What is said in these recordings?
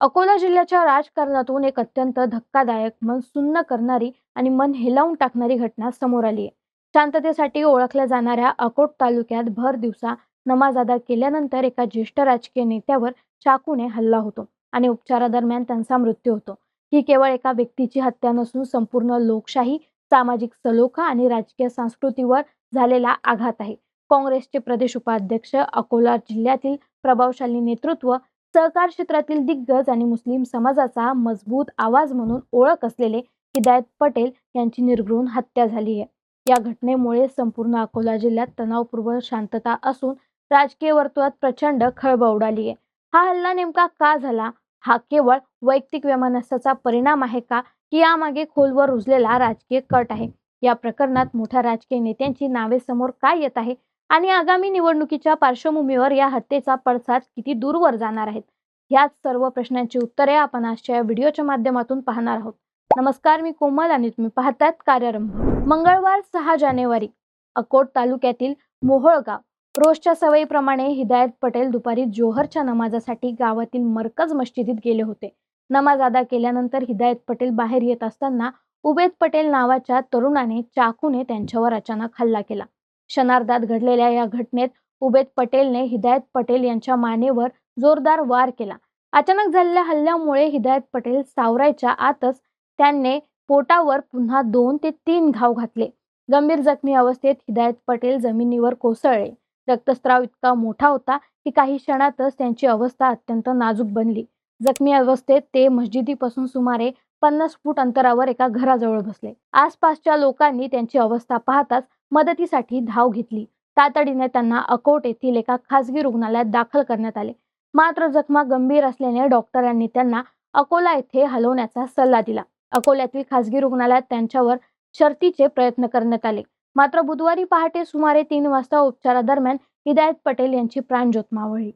अकोला जिल्ह्याच्या राजकारणातून एक अत्यंत धक्कादायक मन सुन्न करणारी आणि मन हेलावून टाकणारी घटना समोर आली आहे. शांततेसाठी ओळखल्या जाणाऱ्या अकोट तालुक्यात भर दिवसा नमाज अदा केल्यानंतर एका ज्येष्ठ राजकीय नेत्यावर चाकूने हल्ला होतो आणि उपचारादरम्यान त्यांचा मृत्यू होतो. ही केवळ एका व्यक्तीची हत्या नसून संपूर्ण लोकशाही सामाजिक सलोखा आणि राजकीय संस्कृतीवर झालेला आघात आहे. काँग्रेसचे प्रदेश उपाध्यक्ष अकोला जिल्ह्यातील प्रभावशाली नेतृत्व सहकार क्षेत्रातील दिग्गज आणि मुस्लिम समाजाचा मजबूत आवाज म्हणून ओळख असलेले हिदायत पटेल यांची निर्घृण हत्या झाली आहे. या घटनेमुळे संपूर्ण अकोला जिल्ह्यात तणावपूर्व शांतता असून राजकीय वर्तुळात प्रचंड खळबळ उडाली आहे. हा हल्ला नेमका का झाला? हा केवळ वैयक्तिक वैमनस्याचा परिणाम आहे का? की यामागे खोलवर रुजलेला राजकीय कट आहे? या प्रकरणात मोठ्या राजकीय नेत्यांची नावे समोर काय येत आहे? आणि आगामी निवडणुकीच्या पार्श्वभूमीवर या हत्येचा पडसाद किती दूरवर जाणार आहेत? याच सर्व प्रश्नांची उत्तरे आपण आजच्या या व्हिडिओच्या माध्यमातून पाहणार आहोत. नमस्कार मी कोमल आणि तुम्ही पाहतात कार्यारंभ. मंगळवार सहा जानेवारी अकोट तालुक्यातील मोहोळगाव. रोजच्या सवयीप्रमाणे हिदायत पटेल दुपारी जोहरच्या नमाजासाठी गावातील मरकज मस्जिदीत गेले होते. नमाज अदा केल्यानंतर हिदायत पटेल बाहेर येत असताना उबेद पटेल नावाच्या तरुणाने चाकूने त्यांच्यावर अचानक हल्ला केला. क्षणार्धात घडलेल्या या घटनेत उबेद पटेलने हिदायत पटेल यांच्या मानेवर जोरदार वार केला. अचानक झालेल्या हल्ल्यामुळे हिदायत पटेल सावरायच्या आतच त्यांनी पोटावर पुन्हा दोन ते तीन घाव घातले. गंभीर जखमी अवस्थेत हिदायत पटेल जमिनीवर कोसळले. रक्तस्राव इतका मोठा होता की काही क्षणातच त्यांची अवस्था अत्यंत नाजूक बनली. जखमी अवस्थेत ते मस्जिदीपासून सुमारे पन्नास फूट अंतरावर एका घराजवळ बसले. आसपासच्या लोकांनी त्यांची अवस्था पाहताच मदतीसाठी धाव घेतली. तातडीने त्यांना अकोट येथील एका खासगी रुग्णालयात दाखल करण्यात आले. मात्र जखमा गंभीर असल्याने डॉक्टरांनी त्यांना अकोला येथे हलवण्याचा सल्ला दिला. अकोल्यातील खासगी रुग्णालयात त्यांच्यावर शर्तीचे प्रयत्न करण्यात आले. मात्र बुधवारी पहाटे सुमारे तीन वाजता उपचारादरम्यान हिदायत पटेल यांची प्राणज्योत मावळली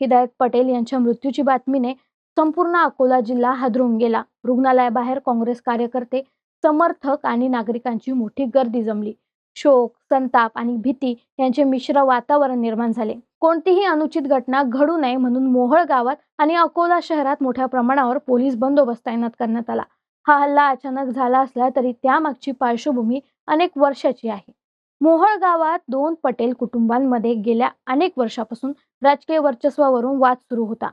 हिदायत पटेल यांच्या मृत्यूची बातमीने संपूर्ण अकोला जिल्हा हादरून गेला. रुग्णालयाबाहेर काँग्रेस कार्यकर्ते समर्थक आणि नागरिकांची मोठी गर्दी जमली. शोक संताप आणि भीती यांचे मिश्र वातावरण निर्माण झाले. कोणतीही अनुचित घटना घडू नये म्हणून मोहळ गावात आणि अकोला शहरात मोठ्या प्रमाणावर पोलीस बंदोबस्त तैनात करण्यात आला. हा हल्ला अचानक झाला असला तरी त्यामागची पार्श्वभूमी अनेक वर्षाची आहे. मोहळ गावात दोन पटेल कुटुंबांमध्ये गेल्या अनेक वर्षापासून राजकीय वर्चस्वावरून वाद सुरू होता.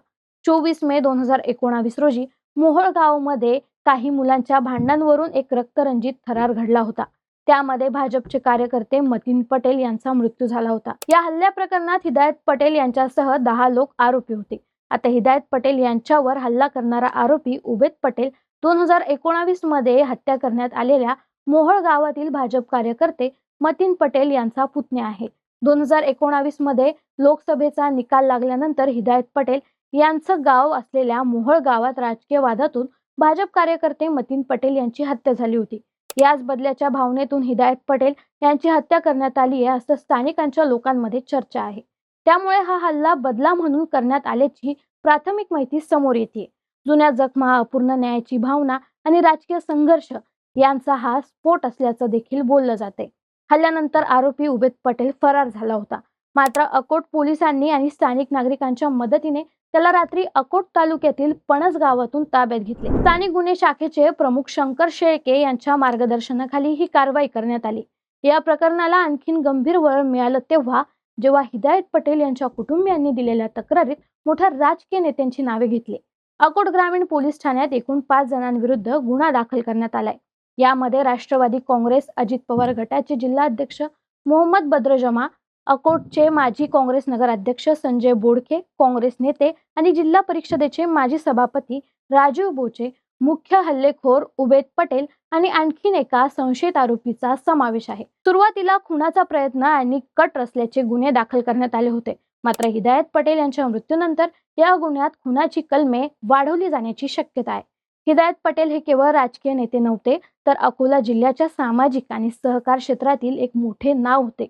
चोवीस मे दोन हजार एकोणावीस रोजी मोहोळ गावमध्ये काही मुलांच्या भांडणांवरून एक रक्तरंजित थरार घडला होता. त्यामध्ये भाजपचे कार्यकर्ते मतीन पटेल यांचा मृत्यू झाला होता. या हल्ल्या प्रकरणात हिदायत पटेल यांच्यासह दहा लोक आरोपी होते. आता हिदायत पटेल यांच्यावर हल्ला करणारा आरोपी उबेद पटेल दोन हजार एकोणावीसमध्ये हत्या करण्यात आलेल्या मोहळ गावातील भाजप कार्यकर्ते मतीन पटेल यांचा पुतण्या आहे. दोन हजार एकोणावीसमध्ये लोकसभेचा निकाल लागल्यानंतर हिदायत पटेल यांचं गाव असलेल्या मोहळ गावात राजकीय वादातून भाजप कार्यकर्ते मतीन पटेल यांची हत्या झाली होती. याच बदल्याच्या भावनेतून हिदायत पटेल यांची हत्या करण्यात आली आहे असं स्थानिकांच्या लोकांमध्ये चर्चा आहे. त्यामुळे हा हल्ला बदला म्हणून करण्यात आल्याची प्राथमिक माहिती समोर येते. जुन्या जखमा अपूर्ण न्यायाची भावना आणि राजकीय संघर्ष यांचा हा स्फोट असल्याचं देखील बोललं जाते हल्ल्यानंतर आरोपी उबेद पटेल फरार झाला होता. मात्र अकोट पोलिसांनी आणि स्थानिक नागरिकांच्या मदतीने त्याला रात्री अकोट तालुक्यातील पणस गावातून ताब्यात घेतले. स्थानिक गुन्हे शाखेचे प्रमुख शंकर शेळके यांच्या मार्गदर्शनाखाली ही कारवाई करण्यात आली. या प्रकरणाला आणखीन गंभीर वळण मिळालं तेव्हा जेव्हा हिदायत पटेल यांच्या कुटुंबियांनी दिलेल्या तक्रारीत मोठ्या राजकीय नेत्यांची नावे घेतली. अकोट ग्रामीण पोलीस ठाण्यात एकूण पाच जणांविरुद्ध गुन्हा दाखल करण्यात आलाय. यामध्ये राष्ट्रवादी काँग्रेस अजित पवार गटाचे जिल्हाध्यक्ष मोहम्मद बद्रजमा अकोटचे माजी काँग्रेस नगराध्यक्ष संजय बोडके काँग्रेस नेते आणि जिल्हा परिषदेचे माजी सभापती राजीव बोचे मुख्य हल्लेखोर उबेद पटेल आणि आणखीन एका संशयित आरोपीचा समावेश आहे. सुरुवातीला खुनाचा प्रयत्न आणि कट रचल्याचे गुन्हे दाखल करण्यात आले होते. मात्र हिदायत पटेल यांच्या मृत्यूनंतर या गुन्ह्यात खुनाची कलमे वाढवली जाण्याची शक्यता आहे. हिदायत पटेल हे केवळ राजकीय नेते नव्हते तर अकोला जिल्ह्याच्या सामाजिक आणि सहकार क्षेत्रातील एक मोठे नाव होते.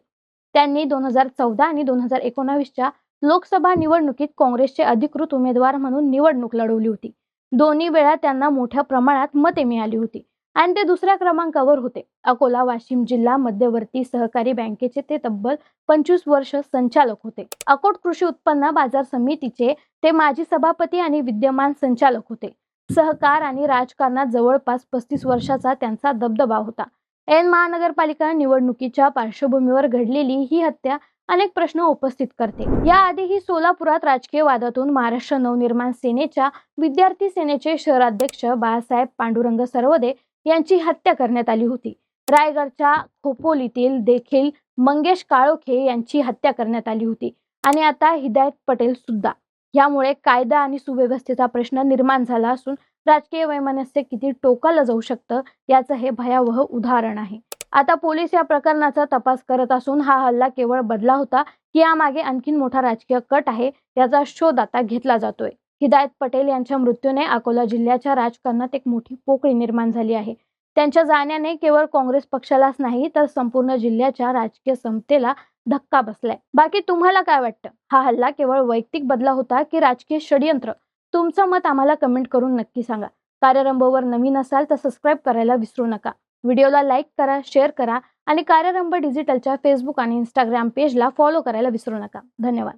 त्यांनी दोन हजार चौदा आणि दोन हजार एकोणावीसच्या लोकसभा निवडणुकीत काँग्रेसचे अधिकृत उमेदवार म्हणून निवडणूक लढवली होती. दोन्ही वेळा त्यांना मोठ्या प्रमाणात मते मिळाली होती आणि ते दुसऱ्या क्रमांकावर होते. अकोला वाशिम जिल्हा मध्यवर्ती सहकारी बँकेचे ते तब्बल पंचवीस वर्ष संचालक होते. अकोट कृषी उत्पन्न बाजार समितीचे ते माजी सभापती आणि विद्यमान संचालक होते. सहकार आणि राजकारणात जवळपास पस्तीस वर्षाचा त्यांचा दबदबा होता. ऐन महानगरपालिका निवडणुकीच्या पार्श्वभूमीवर घडलेली ही हत्या अनेक प्रश्न उपस्थित करते. याआधीही सोलापुरात राजकीय वादातून महाराष्ट्र नवनिर्माण सेनेच्या विद्यार्थी सेनेचे शहराध्यक्ष बाळासाहेब पांडुरंग सर्वदे यांची हत्या करण्यात आली होती. रायगडच्या खोपोलीतील देखील मंगेश काळोखे यांची हत्या करण्यात आली होती आणि आता हिदायत पटेल सुद्धा. यामुळे कायदा आणि सुव्यवस्थेचा प्रश्न निर्माण झाला असून राजकीय वैमनस्य किती टोकाला जाऊ शकतं याचं हे भयावह उदाहरण आहे. आता पोलीस या प्रकरणाचा तपास करत असून हा हल्ला केवळ बदला होता की यामागे आणखीन मोठा राजकीय कट आहे याचा शोध आता घेतला जातोय. हिदायत पटेल यांच्या मृत्यूने अकोला जिल्ह्याच्या राजकारणात एक मोठी पोकळी निर्माण झाली आहे. त्यांच्या जाण्याने केवळ काँग्रेस पक्षालाच नाही तर संपूर्ण जिल्ह्याच्या राजकीय समतेला धक्का बसलाय. बाकी तुम्हाला काय वाटतं? हा हल्ला केवळ वैयक्तिक बदला होता की राजकीय षडयंत्र? तुमचं मत आम्हाला कमेंट करून नक्की सांगा. कार्यरंभवर नवीन असाल तर सबस्क्राईब करायला विसरू नका. व्हिडिओला लाईक करा शेअर करा आणि कार्यरंभ डिजिटलच्या फेसबुक आणि इंस्टाग्राम पेजला फॉलो करायला विसरू नका. धन्यवाद.